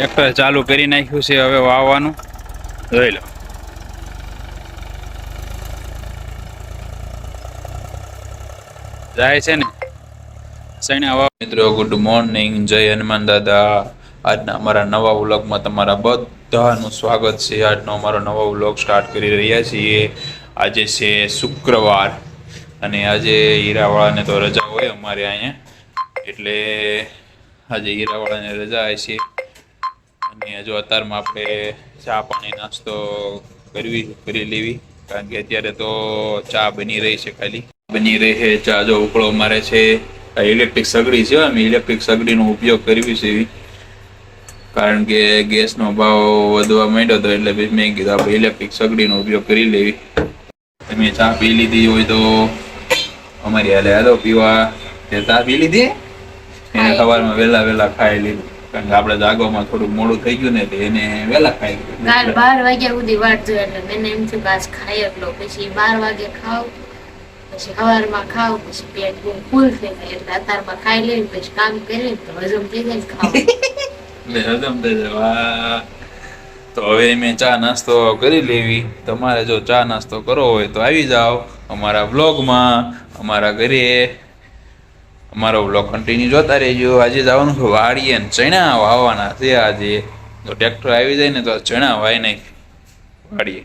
Tractor ચાલુ કરી નાખ્યું છે હવે વાવવાનું. જોઈ લો. જાય છે ને. વાવ? મિત્રો ગુડ મોર્નિંગ જય હનુમાન દાદા. આજના અમારા નવા વ્લોગમાં તમારા બધાનું સ્વાગત છે. આજનો અમારો નવો વ્લોગ સ્ટાર્ટ કરી રહ્યા છીએ. આજે છે શુક્રવાર અને આજે હીરાવાળાને તો રજા હોય અમારે અહીંયા. એટલે આજે હીરાવાળાને રજા છે અને જો અત્યારમાં આપણે ચા પાણી નાસ્તો કરવી કરી લેવી. કારણ કે અત્યારે તો ચા બની રહી છે ખાલી. બની રહી છે ચા જો ઉકળો મારે છે. ઇલેક્ટ્રિક સગડી છે અમે ઇલેક્ટ્રિક સગડીનો ઉપયોગ કરવી છે એવી. કારણ કે ગેસનો ભાવ વધવા માંડ્યો હતો એટલે પછી મેં કીધું આપણે ઇલેક્ટ્રિક સગડીનો ઉપયોગ કરી લેવી. તમે ચા પી લીધી હોય તો અમારી હાલે હાલો પીવા. તે ચા પી લીધી? એને સવારમાં વહેલા વહેલા ખાઈ લીધું. કારણ કે આપણે જાગવામાં થોડું મોડું થઈ ગયું ને એટલે એને વહેલા ખાઈ ગયું. કાલ બાર વાગ્યા સુધી વાટ જોઈએ એટલે મેં એમ થયું કે ખાઈ એટલો પછી બાર વાગે ખાવ પછી સવારમાં ખાવ પછી પેટ બહુ ફૂલ થઈ જાય એટલે અત્યારમાં ખાઈ લઈને પછી કામ કરીને તો હજમ થઈ જાય ખાવ એટલે હજમ થઈ જાય. વાહ. તો હવે મેં ચા નાસ્તો કરી લેવી. તમારે જો ચા નાસ્તો કરવો હોય તો આવી જાઓ અમારા બ્લોગમાં અમારા ઘરે. અમારો બ્લોગ કન્ટિન્યુ જોતા રહેજો. આજે જવાનું છે વાડીએ ને ચણા વાવવાના છે આજે. તો ટ્રેક્ટર આવી જાય ને તો ચણા વાય નહીં વાડીએ.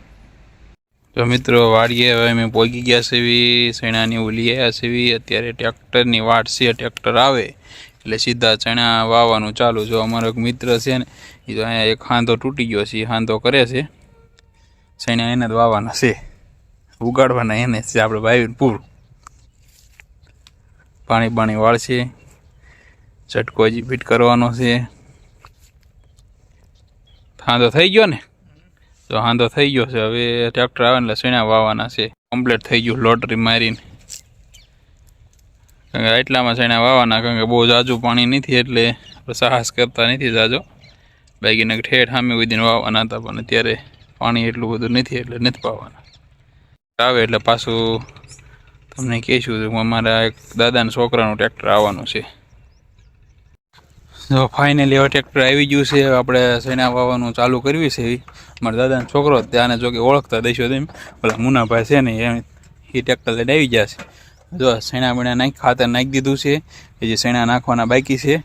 તો મિત્રો, વાડીએ હવે અમે પહોંચી ગયા છે ચણાની ઓલી આવ્યા છે અત્યારે ટ્રેક્ટરની વાટ છે ટ્રેક્ટર આવે. એટલે સીધા ચણા વાવવાનું ચાલુ. જો અમારો એક મિત્ર છે ને, એ તો અહીંયા એક હાંધો તૂટી ગયો છે હાંધો કરે છે. ચણા એને જ વાવવાના છે. ઉગાડવાના એને છે, આપણે વાવીને પૂરું. પાણી પાણી વાળશે. ચટકો હજી કરવાનો છે. હાંધો થઈ ગયો ને? તો હાંધો થઈ ગયો છે. હવે ટ્રેક્ટર આવે એટલે શેણા વાવવાના છે. કમ્પ્લીટ થઈ ગયું લોટરી મારીને. કારણ કે એટલામાં સીણા વાવવાના, કારણ કે બહુ જાજુ પાણી નથી એટલે સાહસ કરતા નથી જાજો. બાકીને ઠેઠ સામે ઉદીને વાવવાના હતા, પણ અત્યારે પાણી એટલું બધું નથી એટલે નથી વાવવાના. આવે એટલે પાછું તમને કહીશું કે અમારા એક દાદાના છોકરાનું ટ્રેક્ટર આવવાનું છે. જો ફાઇનલી હવે ટ્રેક્ટર આવી ગયું છે. આપણે સેના વાવવાનું ચાલુ કરવી છે. એવી મારા દાદાનો છોકરો ત્યાંને જો કે ઓળખતા દઈશું તેમ. પેલા મુનાભાઈ છે ને, એ ટ્રેક્ટર લઈને આવી ગયા છે. જો સેણા બીણા નાખી, ખાતર નાખી દીધું છે. એ જે સેણા નાખવાના બાકી છે.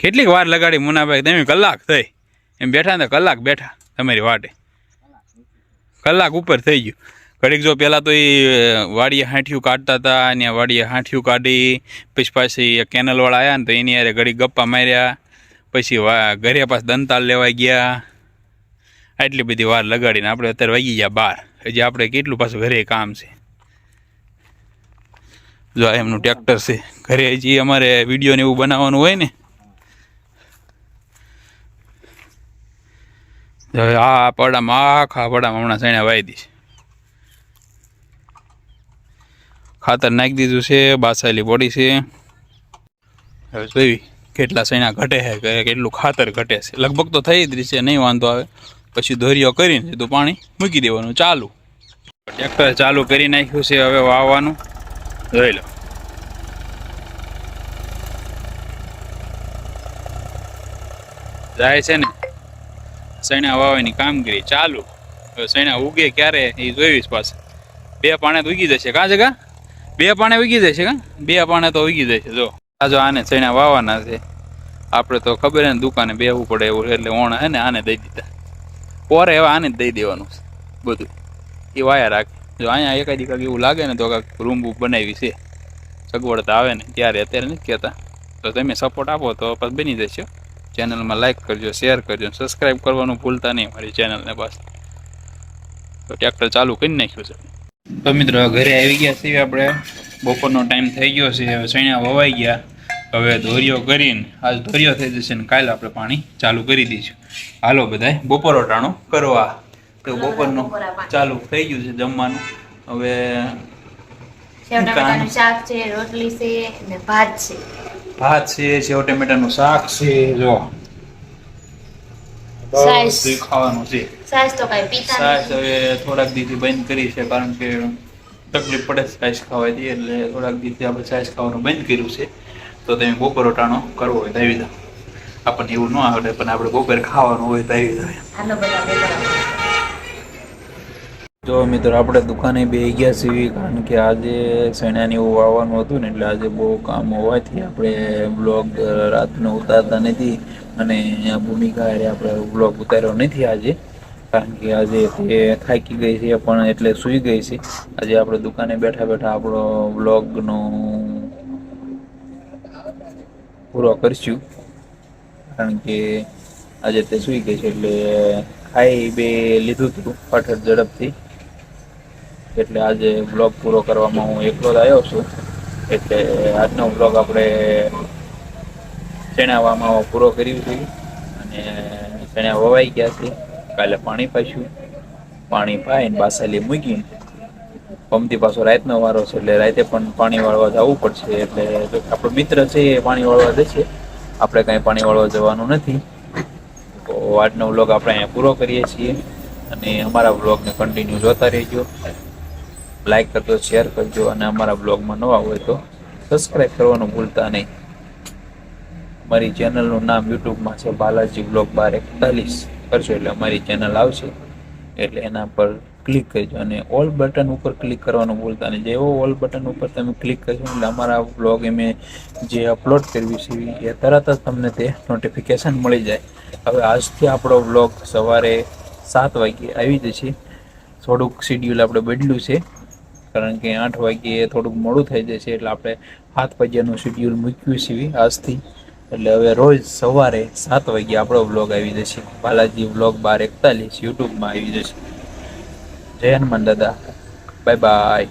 કેટલીક વાર લગાડી મુનાભાઈ, તમે કલાક થઈ. એમ બેઠા ને કલાક બેઠા તમારી વાટે. કલાક ઉપર થઈ ગયું. ઘડીક જો પહેલાં તો એ વાડીએ હાંઠિયું કાઢતા હતા અને વાડીએ હાંઠિયું કાઢી, પછી પાછી કેનલવાળા આવ્યા ને તો એની યારે ઘડીક ગપ્પા માર્યા, પછી ઘરે પાછ દંતાલ લેવા ગયા. આટલી બધી વાર લગાડીને આપણે અત્યારે વાગી ગયા બાર. હજી આપણે કેટલું પાછું ઘરે કામ છે. જો એમનું ટ્રેક્ટર છે. ઘરે હજી અમારે વીડિયો ને એવું બનાવવાનું હોય ને. આ પડામાં આખા પડામાં હમણાં સૈણા વાઈ દઈશ ખાતર નાખી દીધું છે બાસાયેલી પડી છે. હવે જોઈ કેટલા સૈના ઘટે છે કેટલું ખાતર ઘટે છે. લગભગ તો થઈ જ રહી છે નહીં વાંધો આવે. પછી દોરીઓ કરીને સીધું પાણી મૂકી દેવાનું ચાલુ. ટ્રેક્ટર ચાલુ કરી નાખ્યું છે હવે વાવવાનું. જોઈ લો. જાય છે ને. સૈણા વાવવાની કામગીરી ચાલુ. હવે સૈણા ઉગે ક્યારે એ જોઈશ પાસે બે પાણે ઉગી જશે. કાં જગા? બે પાણે ઉગી છે કા? બે પાણે તો ઉગી છે, જો. આ જો આને ચણા વાવવાના છે. આપણે તો ખબર ને, દુકાને બેવું પડે એવું એટલે ઓણ હે ને આને દઈ દીધા. પોરે હવે આને જ દઈ દેવાનું છે, બધું. એ વાયા રાખે. જો અહીંયા એકાદી કાંઈક એવું લાગે ને, તો કાંઈક રૂમ બૂમ બનાવી છે. સગવડતા આવે ને, ત્યારે અત્યારે નથી કહેતા. તો તમે સપોર્ટ આપો તો પછી બની જશે ચેનલમાં લાઈક કરજો શેર કરજો સબસ્ક્રાઈબ કરવાનું ભૂલતા નહીં મારી ચેનલને બસ તો ટ્રેક્ટર ચાલુ કરી નાખ્યું છે. તો મિત્રો ઘરે આવી ગયા છીએ આપણે. બપોરનો ટાઈમ થઈ ગયો છે હવે સૈણા વવાઈ ગયા. હવે ધોરીઓ કરીને આજ ધોરીઓ થઈ જશે ને કાલે આપણે પાણી ચાલુ કરી દઈશું. હાલો બધાય બપોરો ટાણો કરવા. તો બપોરનું ચાલુ થઈ ગયું છે જમવાનું. હવે શાક છે રોટલી છે અને ભાત છે. ભાત છે સેવ ટમેટાનું શાક છે જો. બધું ખાવાનું છે. સાસ તો કઈ પીતા સાસ હવે થોડાક દીથી બંધ કરી છે કારણ કે તકલીફ પડે છે ખાવાથી એટલે થોડાક દીથી આપણે સાઈઝ ખાવાનું બંધ કર્યું છે. તો તમે બપોરો ટાણો કરવો હોય તો આવી જાઓ. આપણને એવું ન આવડે પણ આપણે બપોરે ખાવાનું હોય તો આવી જો મિત્રો આપણે દુકાને બે ગયા છીએ કારણ કે આજે શેણાને એવું વાવવાનું હતું ને એટલે આજે બહુ કામ હોવાથી આપણે બ્લોગ રાતનો ઉતારતા નથી. અને ભૂમિકા હારે આપણે બ્લોગ ઉતાર્યો નથી આજે, કારણ કે આજે તે થાકી ગઈ છે, પણ એટલે સૂઈ ગઈ છે. આજે આપણે દુકાને બેઠા બેઠા આપણો બ્લોગનો પૂરો કરીશું. કારણ કે આજે તે સૂઈ ગઈ છે, એટલે ખાઈ બે લીધું હતું ફાટટ ઝડપથી. એટલે આજે બ્લોગ પૂરો કરવામાં હું એકલો જ આવ્યો છું. એટલે આજનો બ્લોગ આપણે ચણાવામાં પૂરો કર્યું છે. અને ચણા વવાઈ ગયા છે. કાલે પાણી પાછું. પાણી પાઈને બાસાલી મૂકી પમતી પાછો રાતનો વારો છે એટલે રાતે પણ પાણી વાળવા જવું પડશે. એટલે આપણો મિત્ર છે એ પાણી વાળવા જશે. આપણે કાંઈ પાણી વાળવા જવાનું નથી. તો આજનો વ્લોગ આપણે અહીંયા પૂરો કરીએ છીએ. અને અમારા વ્લોગને કન્ટિન્યુ જોતા રહેજો. લાઈક કરજો શેર કરજો અને અમારા બ્લોગમાં નવા હોય તો સબસ્ક્રાઈબ કરવાનું ભૂલતા નહીં. અમારી ચેનલનું નામ યુટ્યુબમાં છે બાલાજી બ્લોગ બાર એકતાલીસ કરશો એટલે અમારી ચેનલ આવશે. એટલે એના પર ક્લિક કરજો અને ઓલ બટન ઉપર ક્લિક કરવાનું ભૂલતા નહીં. જેવો ઓલ બટન ઉપર તમે ક્લિક કરશો એટલે અમારા બ્લોગ એમે જે અપલોડ કરવી છે એ તરત જ તમને તે નોટિફિકેશન મળી જાય. હવે આજથી આપણો બ્લોગ સવારે સાત વાગ્યે આવી જશે. થોડુંક શિડ્યુલ આપણે બદલ્યું છે. કારણ કે આઠ વાગ્યે થોડુંક મોડું થઈ જશે એટલે આપણે સાત વાગ્યાનું શિડ્યુલ મૂક્યું છે. આજથી એટલે હવે રોજ સવારે સાત વાગે આપણો બ્લોગ આવી જશે. બાલાજી બ્લોગ બાર એકતાલીસ યુટ્યુબમાં આવી જશે. જય હનુમાન દાદા. Bye bye